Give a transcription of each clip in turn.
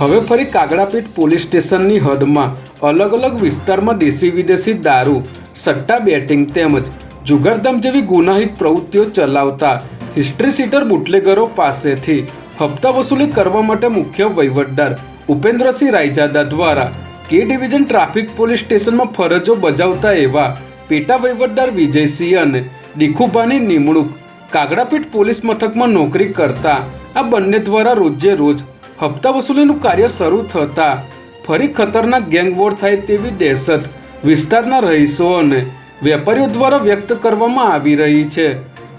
હવે ફરી કાગડાપીઠ પોલીસ સ્ટેશનની હદમાં અલગ અલગ વિસ્તારમાં દેશી વિદેશી દારૂ, સટ્ટા બેટિંગ તેમજ જુગારધામ જેવી ગુનાહિત પ્રવૃત્તિઓ ચલાવતા હિસ્ટ્રી સીટર બુટલેગરો પાસેથી હપ્તા વસૂલી કરવા માટે મુખ્ય વહીવટદાર ઉપેન્દ્રસિંહ રાયજાદા દ્વારા કે ડિવિઝન ટ્રાફિક પોલીસ સ્ટેશનમાં ફરજો બજાવતા એવા પેટા વહીવટદાર વિજયસિંહ અને દીખુભાની નિમણૂક કાગડાપીઠ પોલીસ મથકમાં નોકરી કરતા આ બંને દ્વારા રોજે રોજ હપ્તા વસૂલીનું કાર્ય શરૂ થતાં ફરી ખતરનાક ગેંગવોર થાય તેવી દહેશત વિસ્તારના રહીશો અને વેપારીઓ દ્વારા વ્યક્ત કરવામાં આવી રહી છે.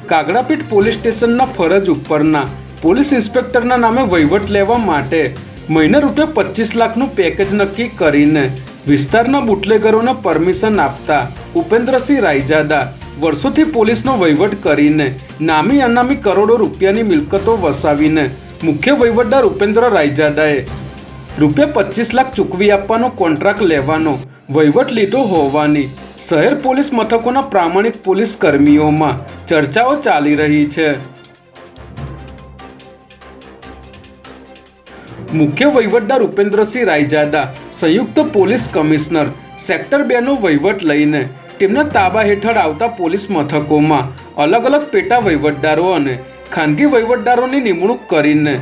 કાગડાપીઠ પોલીસ સ્ટેશનના ફરજ ઉપરના પોલીસ ઇન્સ્પેક્ટરના નામે વહીવટ લેવા માટે મહિને રૂપિયા પચીસ લાખનું પેકેજ નક્કી કરીને વિસ્તારના બુટલેગરોને પરમિશન આપતા ઉપેન્દ્રસિંહ રાયજાદા વર્ષોથી પોલીસનો વહીવટ કરીને નામી અનામી કરોડો રૂપિયાની મિલકતો વસાવીને મુખ્ય વહીવટદાર ઉપેન્દ્ર રાયજાડાએ રૂપિયા પચીસ લાખ ચૂકવી આપવાનો કોન્ટ્રાક્ટ લેવાનો, વહીવટ લીધો હોવાની. શહેર પોલીસ મથકોના પ્રામાણિક પોલીસ કર્મીઓમાં ચર્ચાઓ ચાલી રહી છે. મુખ્ય વહીવટદાર ઉપેન્દ્રસિંહ રાયજાદા, સંયુક્ત પોલીસ કમિશનર, સેક્ટર બેનો વહીવટ લઈને તેમના તાબા હેઠળ આવતા પોલીસ મથકોમાં અલગ અલગ પેટા વહીવટદારો અને ખાનગી વહીવટદારોની નિમણૂક કરીને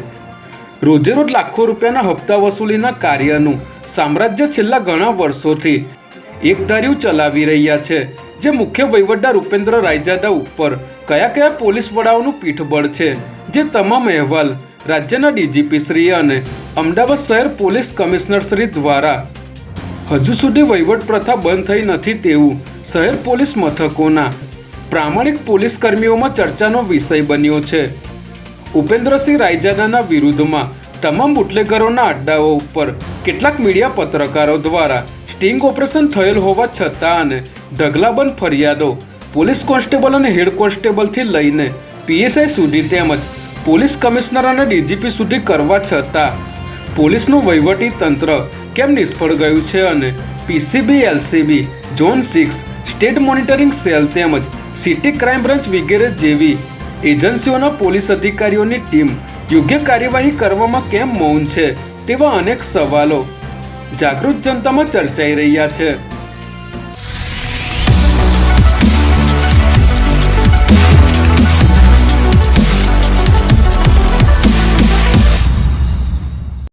રોજેરોજ લાખો રૂપિયાના હપ્તા વસૂલીના કાર્યનું સામ્રાજ્ય છેલ્લા ઘણા વર્ષોથી એકધાર્યું ચલાવી રહ્યા છે, જે મુખ્ય વહીવટદાર ઉપેન્દ્ર રાયજાદા ઉપર કયા કયા પોલીસ વડાઓનું પીઠબળ છે, જે તમામ અહેવાલ રાજ્યના ડીજીપી શ્રી અને અમદાવાદ શહેર પોલીસ કમિશનર શ્રી દ્વારા હજુ સુધી વહીવટ પ્રથા બંધ થઈ નથી તેવું શહેર પોલીસ મથકોના પ્રામાણિક પોલીસ કર્મીઓમાં ચર્ચાનો વિષય બન્યો છે. ઉપેન્દ્રસિંહ રાયજાદાના વિરુદ્ધમાં તમામ બુટલેગરોના અડ્ડાઓ ઉપર કેટલાક મીડિયા પત્રકારો દ્વારા સ્ટિંગ ઓપરેશન થયેલ હોવા છતાં અને ઢગલાબંધ ફરિયાદો પોલીસ કોન્સ્ટેબલ અને હેડ કોન્સ્ટેબલથી લઈને પીએસઆઈ સુધી તેમજ પોલીસ કમિશનર અને ડીજીપી સુધી કરવા છતાં પોલીસનું વહીવટી તંત્ર કેમ નિષ્ફળ ગયું છે અને PCB, LCB, zone six, state monitoring cell તેમજ સિટી ક્રાઇમ બ્રાન્ચ વગેરે જેવી એજન્સીઓના પોલીસ અધિકારીઓની ટીમ યોગ્ય કાર્યવાહી કરવામાં કેમ મૌન છે તેવા અનેક સવાલો જાગૃત જનતામાં ચર્ચાઈ રહ્યા છે.